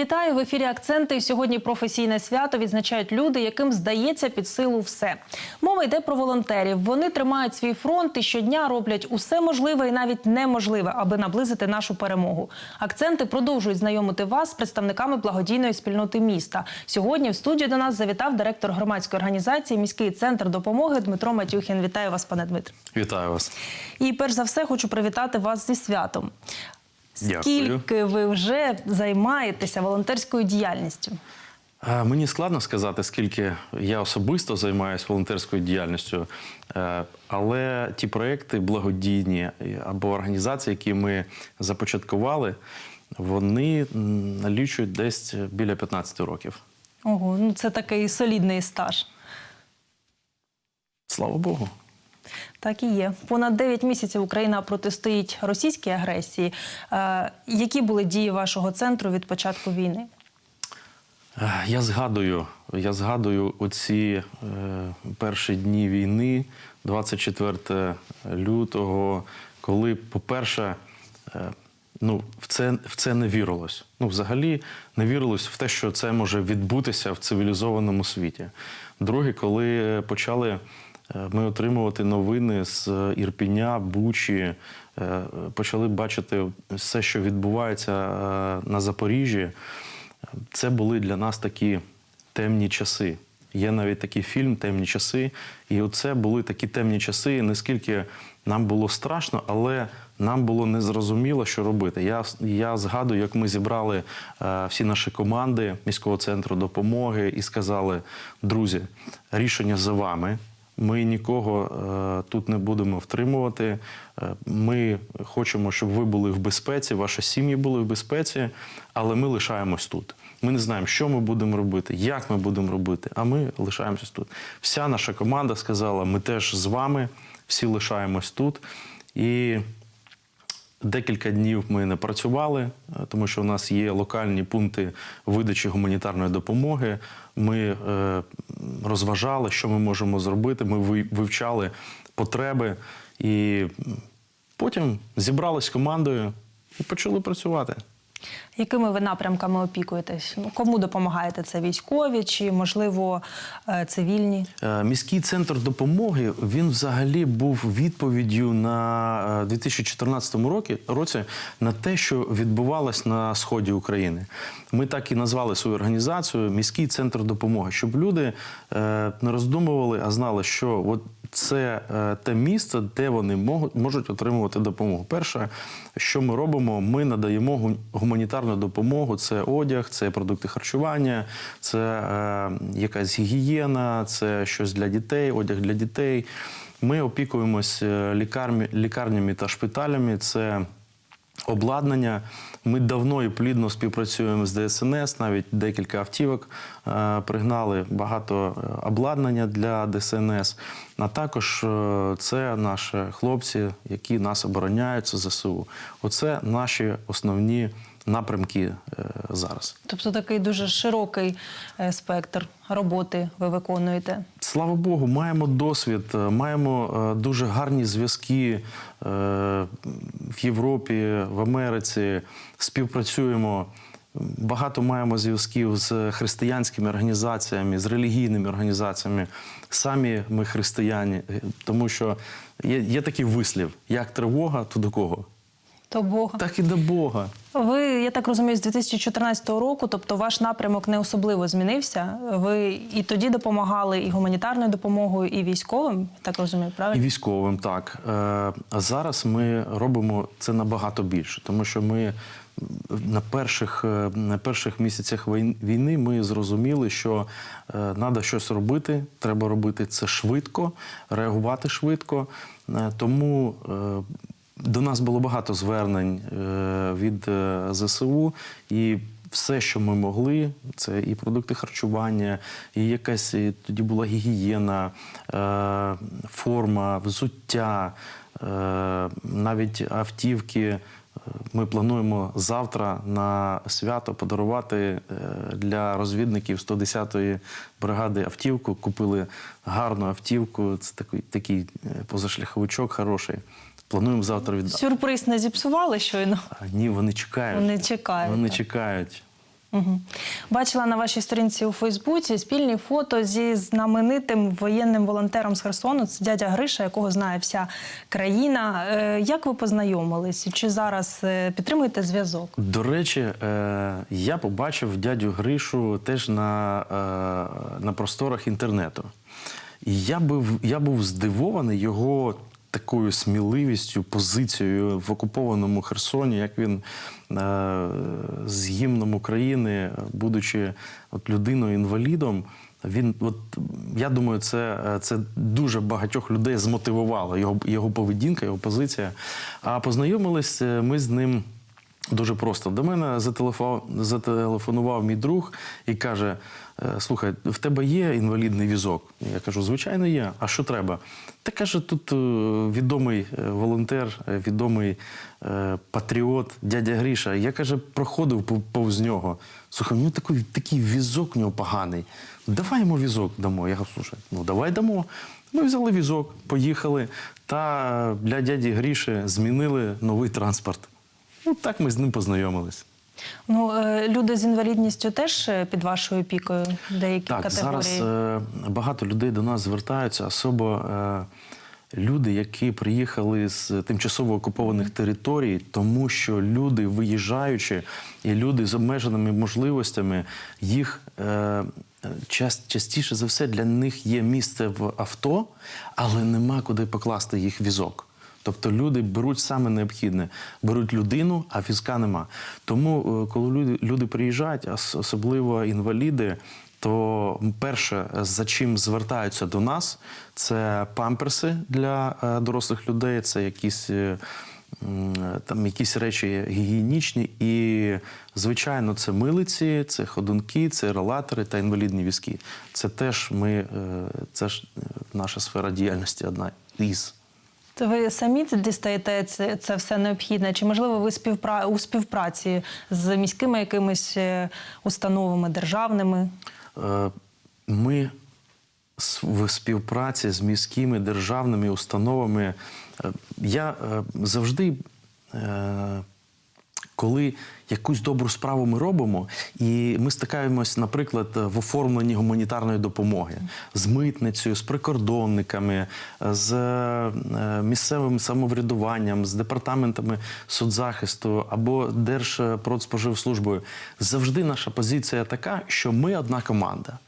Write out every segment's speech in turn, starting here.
Вітаю в ефірі Акценти. І Сьогодні професійне свято відзначають люди, яким здається під силу все. Мова йде про волонтерів. Вони тримають свій фронт і щодня роблять усе можливе і навіть неможливе, аби наблизити нашу перемогу. Акценти продовжують знайомити вас з представниками благодійної спільноти міста. Сьогодні в студію до нас завітав директор громадської організації Міський центр допомоги Дмитро Матюхін. Вітаю вас, пане Дмитре. Вітаю вас. І перш за все хочу привітати вас зі святом. Дякую. Скільки ви вже займаєтеся волонтерською діяльністю? Е, Мені складно сказати, скільки я особисто займаюся волонтерською діяльністю, е, але ті проекти благодійні або організації, які ми започаткували, вони налічують десь біля 15 років. Ого, ну це такий солідний стаж. Слава Богу. Так і є. Понад 9 місяців Україна протистоїть російській агресії. Е, які були дії вашого центру від початку війни? Е, Я згадую, я згадую оці е, перші дні війни, 24 лютого, коли, по-перше, е, ну, в це, в це не вірилось. Ну, взагалі не вірилось в те, що це може відбутися в цивілізованому світі. Друге, коли почали е, ми отримувати новини з Ірпіня, Бучі, е, почали бачити все, що відбувається е, на Запоріжжі. Це були для нас такі темні часи. Є навіть такий фільм Темні часи. І оце були такі темні часи. Наскільки нам було страшно, але нам було незрозуміло, що робити. Я, я згадую, як ми зібрали е, всі наші команди міського центру допомоги і сказали: друзі, рішення за вами. Ми нікого е, тут не будемо втримувати. Е, ми хочемо, щоб ви були в безпеці, ваші сім'ї були в безпеці, але ми лишаємось тут. Ми не знаємо, що ми будемо робити, як ми будемо робити, а ми лишаємось тут. Вся наша команда сказала: ми теж з вами, всі лишаємось тут. І Декілька днів ми не працювали, е, тому що у нас є локальні пункти видачі гуманітарної допомоги. Ми е, розважали, що ми можемо зробити. Ми вивчали потреби і потім зібрались з командою і почали працювати. Якими ви напрямками опікуєтесь? Ну, кому допомагаєте? Це військові чи, можливо, е, цивільні? Е, Міський центр допомоги він взагалі був відповіддю на е, 2014 році, році на те, що відбувалось на сході України. Ми так і назвали свою організацію Міський центр допомоги, щоб люди е, не роздумували, а знали, що от це е, те місце, де вони можуть, отримувати допомогу. Перше, що ми робимо, ми надаємо гуманітарну допомогу. Це одяг, це продукти харчування, це е, якась гігієна, це щось для дітей, одяг для дітей. Ми опікуємось е, лікарнями та шпиталями. Це обладнання. Ми давно і плідно співпрацюємо з ДСНС, навіть декілька автівок е, пригнали багато е, обладнання для ДСНС. А також е, це наші хлопці, які нас обороняють, це ЗСУ. Оце наші основні напрямки е, зараз. Тобто такий дуже широкий е, спектр роботи ви виконуєте. Слава Богу, маємо досвід, е, маємо дуже гарні зв'язки в Європі, в Америці. Співпрацюємо. Багато маємо зв'язків з християнськими організаціями, з релігійними організаціями. Самі ми християни, е, тому що є, є такий вислів: як тривога, то до кого? То Бога. Так і до Бога. Ви, я так розумію, з 2014 року, тобто ваш напрямок не особливо змінився. Ви і тоді допомагали і гуманітарною допомогою, і військовим, я так розумію, правильно? І військовим, так. Е, А зараз ми робимо це набагато більше, тому що ми на перших, е, на перших місяцях війни ми зрозуміли, що треба щось робити, треба робити це швидко, реагувати швидко. Е, Тому до нас було багато звернень е, від е, ЗСУ і. Все, що ми могли, це і продукти харчування, і якась і тоді була гігієна, е, форма, взуття, навіть автівки. Ми плануємо завтра на свято подарувати для розвідників 110-ї бригади автівку. Купили гарну автівку. Це такий, такий позашляховичок хороший. Плануємо завтра віддати. Сюрприз не зіпсували щойно. А, Ні, вони чекають. Вони чекають, Вони так. чекають. Угу. Бачила на вашій сторінці у Фейсбуці спільні фото зі знаменитим воєнним волонтером з Херсону. Це дядя Гриша, якого знає вся країна. Е, Як ви познайомились? Чи зараз е, підтримуєте зв'язок? До речі, е, я побачив дядю Гришу теж на, на просторах інтернету. І я був, я був здивований його такою сміливістю, позицією в окупованому Херсоні, як він е, з гімном України, будучи от людиною-інвалідом, він, от, я думаю, це, це дуже багатьох людей змотивувало його, його поведінка, його позиція. А познайомились е, ми з ним. Дуже просто. До мене зателефонував мій друг і каже: «Е, слухай, в тебе є інвалідний візок? Я кажу, звичайно, є. А що треба? Та каже, тут е, відомий е, волонтер, відомий патріот, дядя Гріша. Я каже, проходив повз нього. Слухай, ну такий, такий візок в нього поганий. Давай йому візок дамо. Я кажу, слушай, ну давай дамо. Ми взяли візок, поїхали, та для дяді Гріші змінили новий транспорт. Ну, так ми з ним познайомились. Ну, е, люди з інвалідністю теж е, під вашою опікою, деякі Так, категорії. зараз е, багато людей до нас звертаються, особо люди, які приїхали з тимчасово окупованих територій, тому що люди, виїжджаючи, і люди з обмеженими можливостями, їх частіше за все для них є місце в авто, але нема куди покласти їх візок. Тобто люди беруть саме необхідне, беруть людину, а візка нема. Тому, е, коли люди, люди приїжджають, особливо інваліди, то перше, за чим звертаються до нас, це памперси для е, дорослих людей, це якісь. е, Там якісь речі гігієнічні, і звичайно, це милиці, це ходунки, це релатори та інвалідні візки. Це теж ми, це ж наша сфера діяльності одна із. Ви самі дістаєте це, це все необхідне? Чи можливо ви співпра... у співпраці з міськими якимись е, установами державними? Е, Ми в співпраці з міськими державними установами. е, Я завжди, коли якусь добру справу ми робимо, і ми стикаємось, наприклад, в оформленні гуманітарної допомоги з митницею, з прикордонниками, з е, місцевим самоврядуванням, з департаментами соцзахисту або Держпродспоживслужбою, завжди наша позиція така, що ми одна команда.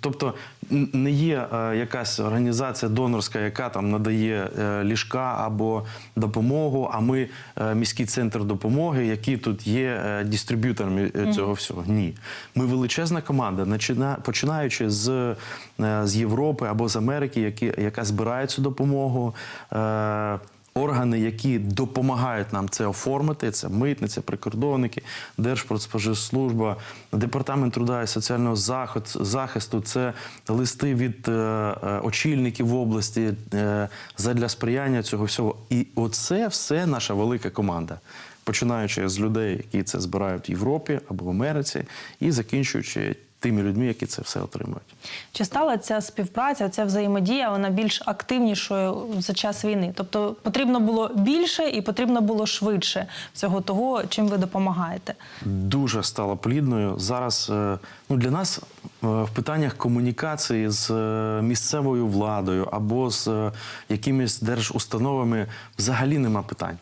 Тобто не є е, якась організація донорська, яка там надає е, ліжка або допомогу, а ми е, міський центр допомоги, які тут є е, дистриб'юторами е, цього всього. Ні. Ми величезна команда, починаючи з, е, з Європи або з Америки, які, яка збирає цю допомогу. Е, Органи, які допомагають нам це оформити, це митниця, прикордонники, Держпродспоживслужба, департамент труда і соціального захисту, це листи від очільників області е, задля сприяння цього всього. І оце все наша велика команда. Починаючи з людей, які це збирають в Європі або в Америці, і закінчуючи тими людьми, які це все отримують. Чи стала ця співпраця, ця взаємодія вона більш активнішою за час війни? Тобто потрібно було більше і потрібно було швидше всього того, чим ви допомагаєте? дуже стала плідною. Зараз е, ну, для нас е, в питаннях комунікації з е, місцевою владою або з якимись держустановами взагалі нема питань.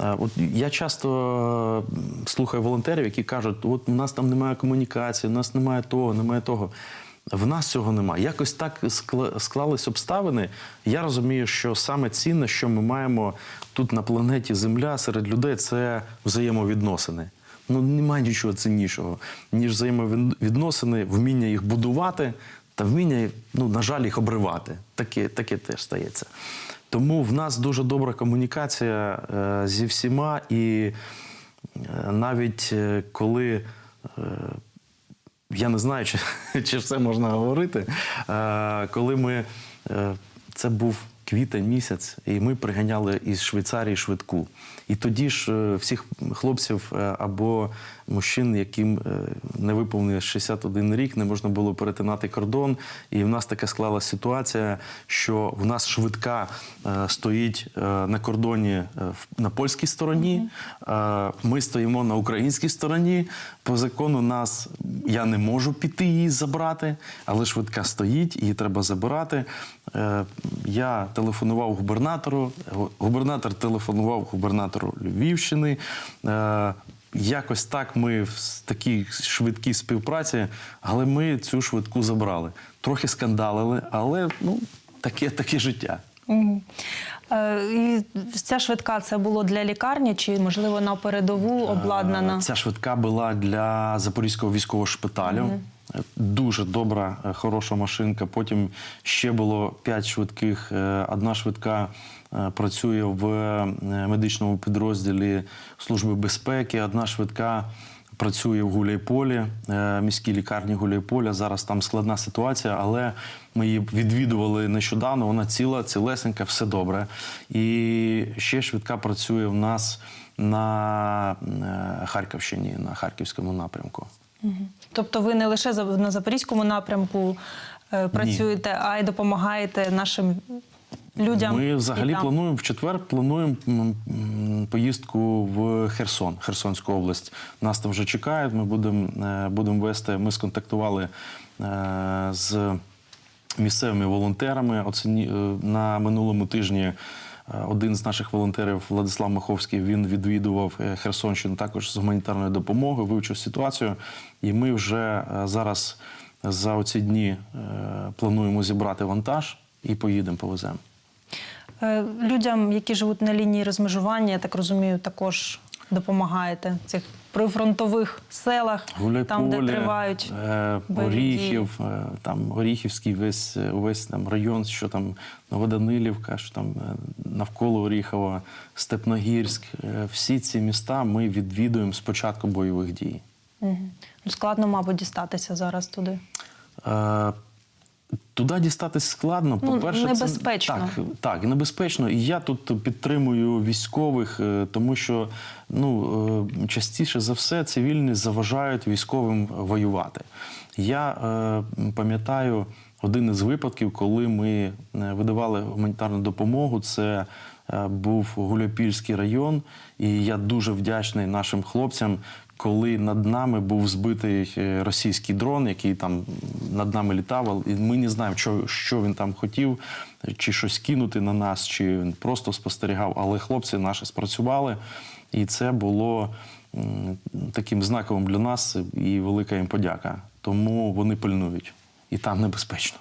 Е, От я часто е, слухаю волонтерів, які кажуть, от у нас там немає комунікації, у нас немає того, немає того. В нас цього немає. Якось так склались обставини. Я розумію, що саме цінне, що ми маємо тут на планеті Земля серед людей, це взаємовідносини. Ну немає нічого ціннішого, ніж взаємовідносини, вміння їх будувати та вміння, ну, на жаль, їх обривати. Таке, таке теж стається. Тому в нас дуже добра комунікація е, зі всіма, і е, навіть е, коли. Я не знаю, чи, чи все можна говорити. Коли ми. Це був квітень місяць, і ми приганяли із Швейцарії швидку. І тоді ж е, всіх хлопців е, або мужчин, яким е, не виповнив 61 рік, не можна було перетинати кордон. І в нас така склалася ситуація, що в нас швидка стоїть на кордоні на польській стороні. Ми стоїмо на українській стороні. По закону нас я не можу піти її забрати, але швидка стоїть, її треба забирати. Е, Я телефонував губернатору. Губернатор телефонував губернатору Львівщини. Е, Якось так ми в такій швидкій співпраці, але ми цю швидку забрали. Трохи скандалили, але ну таке, таке життя. Е, І ця швидка це було для лікарні, чи можливо на передову обладнана? Е, Ця швидка була для Запорізького військового шпиталю. Е, Дуже добра, е, хороша машинка. Потім ще було п'ять швидких. Е, Одна швидка е, працює в медичному підрозділі Служби безпеки. Одна швидка працює в Гуляйполі, міській лікарні Гуляйполя. Зараз там складна ситуація, але ми її відвідували нещодавно. Вона ціла, цілесенька, все добре. І ще швидка працює в нас на Харківщині, на харківському напрямку. Мгм. Тобто ви не лише на запорізькому напрямку е, працюєте, а й допомагаєте нашим людям. Ми і взагалі там. плануємо в четвер плануємо поїздку в Херсон, Херсонську область. Нас там вже чекають. Ми будемо е, будемо вести. Ми сконтактували е, з місцевими волонтерами. Оціні, е, на минулому тижні. Е, Один з наших волонтерів Владислав Маховський він відвідував е, Херсонщину також з гуманітарною допомогою, вивчив ситуацію. І ми вже е, зараз за оці дні плануємо зібрати вантаж і поїдемо, повеземо. Людям, які живуть на лінії розмежування, я так розумію, також допомагаєте в цих прифронтових селах, там, де тривають. е, Оріхів, е, там Оріхівський весь, е, увесь там район, що там Новоданилівка, що там е, навколо Оріхова, Степногірськ. е, Всі ці міста ми відвідуємо з початку бойових дій. Ну, складно, мабуть, дістатися зараз туди. Е, Туди дістатись складно. Ну, По-перше, небезпечно. Це, так, так, небезпечно. І я тут підтримую військових, е, тому що ну, е, частіше за все цивільні заважають військовим воювати. Я е, пам'ятаю один із випадків, коли ми е, видавали гуманітарну допомогу. Це був Гуляпільський район, і я дуже вдячний нашим хлопцям. Коли над нами був збитий е, російський дрон, який там над нами літав, і ми не знаємо, що, що він там хотів, чи щось кинути на нас, чи він просто спостерігав. Але хлопці наші спрацювали, і це було таким знаковим для нас і велика їм подяка. Тому вони пильнують, і там небезпечно.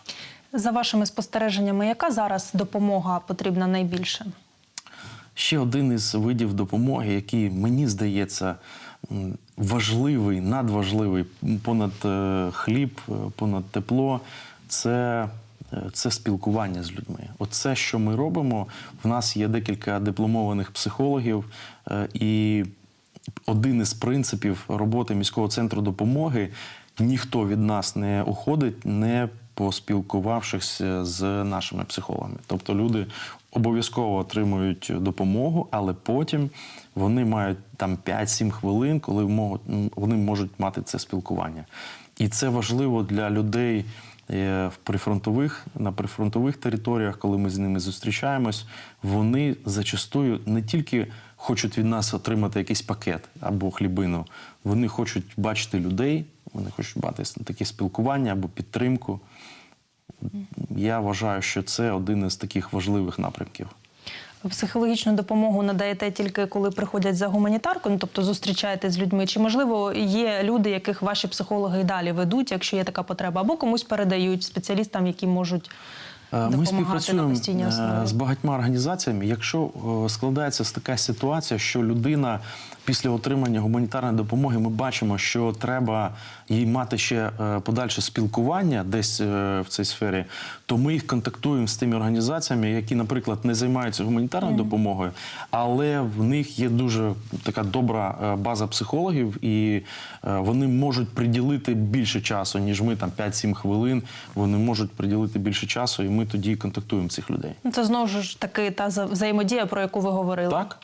За вашими спостереженнями, яка зараз допомога потрібна найбільше? Ще один із видів допомоги, який мені здається важливий, надважливий понад е, хліб, е, понад тепло, це, е, це спілкування з людьми. Оце, що ми робимо. В нас є декілька дипломованих психологів, і один із принципів роботи міського центру допомоги ніхто від нас не уходить, не поспілкувавшись з нашими психологами. Тобто люди обов'язково отримують допомогу, але потім вони мають там 5-7 хвилин, коли вони можуть мати це спілкування. І це важливо для людей е, в прифронтових на прифронтових територіях, коли ми з ними зустрічаємось. Вони зачастую не тільки хочуть від нас отримати якийсь пакет або хлібину, вони хочуть бачити людей, вони хочуть мати таке спілкування або підтримку. Я вважаю, що це один із таких важливих напрямків. Психологічну допомогу надаєте тільки коли приходять за гуманітаркою, ну, тобто зустрічаєтесь з людьми. Чи можливо є люди, яких ваші психологи і далі ведуть, якщо є така потреба, або комусь передають спеціалістам, які можуть Ми співпрацюємо е, з багатьма організаціями. Якщо е, складається така ситуація, що людина після отримання гуманітарної допомоги ми бачимо, що треба їй мати ще е, подальше спілкування десь е, в цій сфері, то ми їх контактуємо з тими організаціями, які, наприклад, не займаються гуманітарною допомогою, але в них є дуже така добра е, база психологів, і е, вони можуть приділити більше часу, ніж ми там 5-7 хвилин. Вони можуть приділити більше часу, і ми ми тоді контактуємо цих людей. Ну, Це знову ж таки та взаємодія, про яку ви говорили. Так?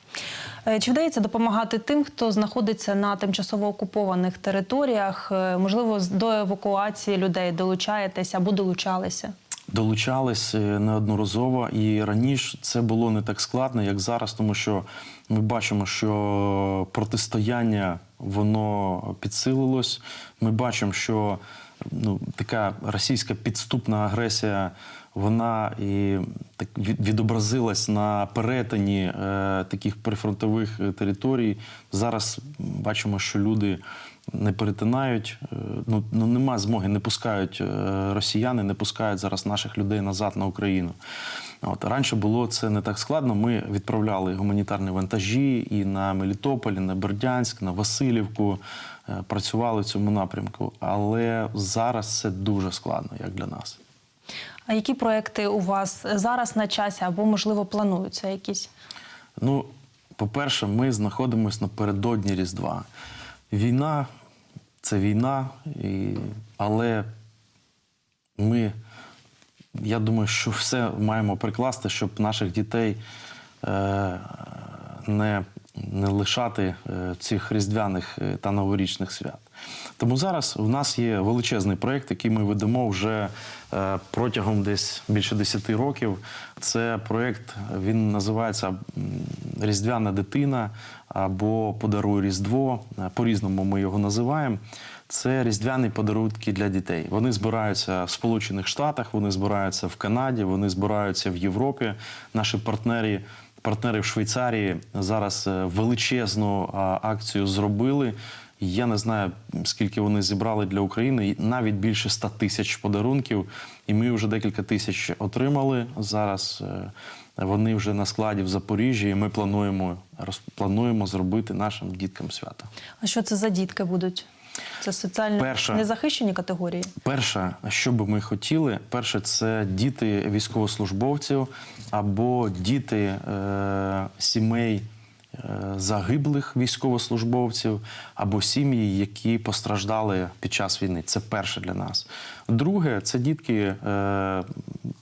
Е, Чи вдається допомагати тим, хто знаходиться на тимчасово окупованих територіях? Е, Можливо, до евакуації людей долучаєтесь або долучалися? Долучались е, неодноразово, і раніше це було не так складно, як зараз, тому що ми бачимо, що протистояння воно підсилилось. Ми бачимо, що ну, така російська підступна агресія. Вона і так відобразилась на перетині е, таких прифронтових е, територій. Зараз бачимо, що люди не перетинають. е, Ну, ну нема змоги, не пускають е, росіяни, не пускають зараз наших людей назад на Україну. От раніше було це не так складно. Ми відправляли гуманітарні вантажі і на Мелітополь, і на Бердянськ, на Васильівку. е, Працювали в цьому напрямку, але зараз це дуже складно, як для нас. А які проекти у вас зараз на часі або, можливо, плануються якісь? Ну, по-перше, ми знаходимося напередодні Різдва. Війна це війна, і... але ми, я думаю, що все маємо прикласти, щоб наших дітей е... не, не лишати е, цих різдвяних е, та новорічних свят. Тому зараз у нас є величезний проєкт, який ми ведемо вже е, протягом десь більше 10 років. Це проєкт, він називається Різдвяна дитина або Подаруй Різдво. Е, По-різному ми його називаємо. Це різдвяні подарунки для дітей. Вони збираються в Сполучених Штатах, вони збираються в Канаді, вони збираються в Європі. Наші партнери, партнери в Швейцарії зараз е, величезну акцію зробили. Я не знаю, скільки вони зібрали для України, навіть більше 100 тисяч подарунків. І ми вже декілька тисяч отримали. Зараз е, вони вже на складі в Запоріжжі, і ми плануємо, плануємо зробити нашим діткам свято. А що це за дітки будуть? Це соціально Перша. незахищені категорії? Перше, що би ми хотіли, перше, це діти військовослужбовців або діти е, сімей загиблих військовослужбовців, або сім'ї, які постраждали під час війни. Це перше для нас. Друге, це дітки, е,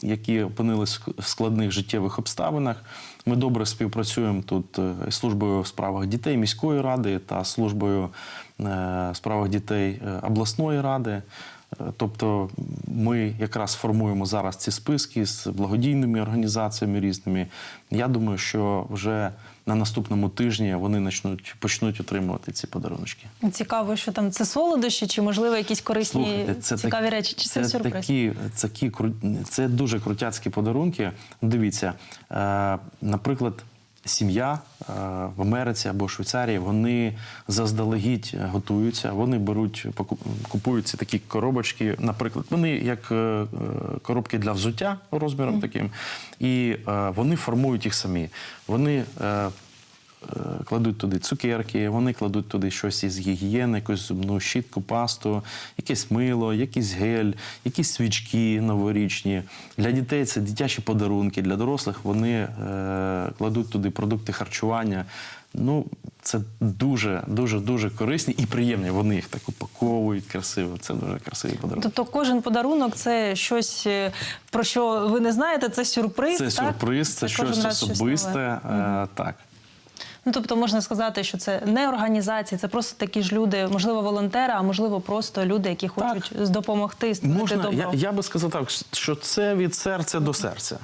які опинились в складних життєвих обставинах. Ми добре співпрацюємо тут е, із службою в справах дітей міської ради та службою е, в справах дітей е, обласної ради. Е, Тобто ми якраз формуємо зараз ці списки з благодійними організаціями різними. Я думаю, що вже на наступному тижні вони почнуть, почнуть отримувати ці подарунки. Цікаво, що там це солодощі, чи можливо якісь корисні Слухайте, це цікаві так- речі, чи це, це сюрприз? Такі, такі, кру- це дуже крутяцькі подарунки. Дивіться, е, наприклад, сім'я е, в Америці або Швейцарії, вони заздалегідь готуються, вони беруть, купують ці такі коробочки, наприклад, вони як е, коробки для взуття розміром таким, і е, вони формують їх самі. Вони кладуть туди цукерки, вони кладуть туди щось із гігієни, якусь зубну щітку, пасту, якесь мило, якийсь гель, якісь свічки новорічні. Для дітей це дитячі подарунки, для дорослих вони е, кладуть туди продукти харчування. Ну, це дуже, дуже, дуже корисні і приємні. Вони їх так упаковують красиво. Це дуже красиві подарунки. Тобто кожен подарунок це щось, е, про що ви не знаєте, це сюрприз. Це так? сюрприз, це, кожен щось особисте. нове. е, так. Ну, тобто можна сказати, що це не організації, це просто такі ж люди, можливо, волонтери, а можливо, просто люди, які хочуть допомогти створити Можна, добро. я, я би сказав так, що це від серця до серця.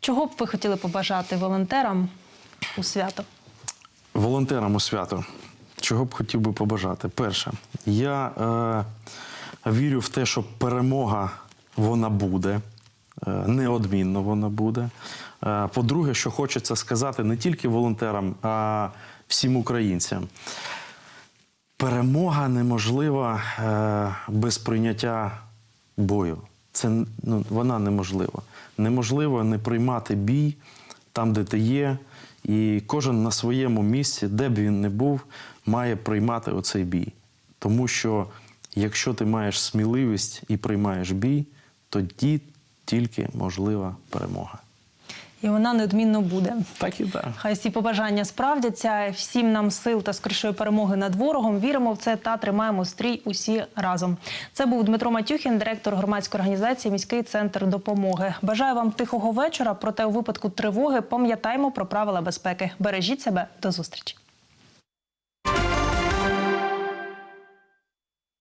Чого б ви хотіли побажати волонтерам у свято? волонтерам у свято, чого б хотів би побажати? Перше, я е, вірю в те, що перемога вона буде, е, неодмінно вона буде. Е, по-друге, що хочеться сказати не тільки волонтерам, а всім українцям. Перемога неможлива е, без прийняття бою. Це ну, вона неможлива. Неможливо не приймати бій там, де ти є, і кожен на своєму місці, де б він не був, має приймати оцей бій. Тому що якщо ти маєш сміливість і приймаєш бій, тоді тільки можлива перемога. І вона неодмінно буде. Так і так. Хай всі побажання справдяться. Всім нам сил та скорішої перемоги над ворогом. Віримо в це та тримаємо стрій усі разом. Це був Дмитро Матюхін, директор громадської організації Міський центр допомоги. Бажаю вам тихого вечора. Проте у випадку тривоги пам'ятаємо про правила безпеки. Бережіть себе до зустрічі.